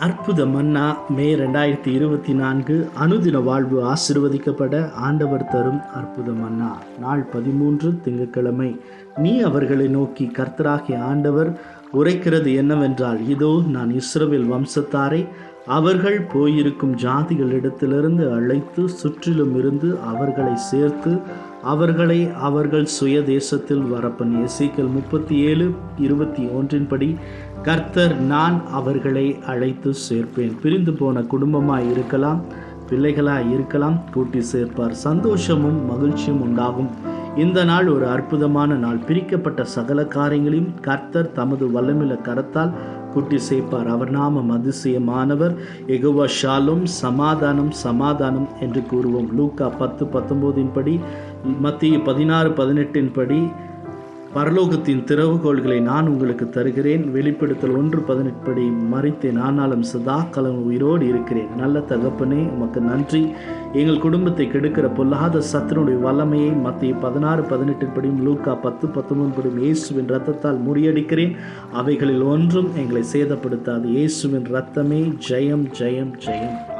அற்புத மன்னா மே ரெண்டாயிரத்தி இருபத்தி நான்கு அனுதின வாழ்வு ஆசிர்வதிக்கப்பட ஆண்டவர் தரும் அற்புத மன்னா நாள் பதிமூன்று திங்கட்கிழமை. நீ அவர்களை நோக்கி கர்த்தராகிய ஆண்டவர் உரைக்கிறது என்னவென்றால் இதோ நான் இஸ்ரவேல் வம்சத்தாரை அவர்கள் போயிருக்கும் ஜாதிகளிடத்திலிருந்து அழைத்து சுற்றிலும் இருந்து அவர்களை சேர்த்து அவர்களை அவர்கள் சுய தேசத்தில் வரப்பன். எசைக்கல் முப்பத்தி ஏழு இருபத்தி ஒன்றின்படி கர்த்தர் நான் அவர்களை அழைத்து சேர்ப்பேன். பிரிந்து போன குடும்பமாக இருக்கலாம் பிள்ளைகளாக இருக்கலாம் கூட்டி சேர்ப்பார். சந்தோஷமும் மகிழ்ச்சியும் உண்டாகும். இந்த நாள் ஒரு அற்புதமான நாள். பிரிக்கப்பட்ட சகல காரியங்களையும் கர்த்தர் தமது வல்லமில்ல கரத்தால் கூட்டி சேர்ப்பார். அவர் நாமம் அதிசயமானவர். எகுவா ஷாலும் சமாதானம் சமாதானம் என்று கூறுவோம். லூக்கா பத்து பத்தொம்போதின் படி மத்திய பதினாறு பதினெட்டின் படி பரலோகத்தின் திறவுகோள்களை நான் உங்களுக்கு தருகிறேன். வெளிப்படுத்தல் ஒன்று பதினெட்டு மறித்தேன் ஆனாலும் சதா கலம் உயிரோடு இருக்கிறேன். நல்ல தகப்பனே உமக்கு நன்றி. எங்கள் குடும்பத்தை கெடுக்கிற பொல்லாத சத்தனுடைய வல்லமையை மத்திய பதினாறு பதினெட்டின் படியும் லூக்கா பத்து பத்தொன்பது படியும் இயேசுவின் ரத்தத்தால் முறியடிக்கிறேன். அவைகளில் ஒன்றும் எங்களை சேதப்படுத்தாது. இயேசுவின் ரத்தமே ஜெயம் ஜெயம் ஜெயம்.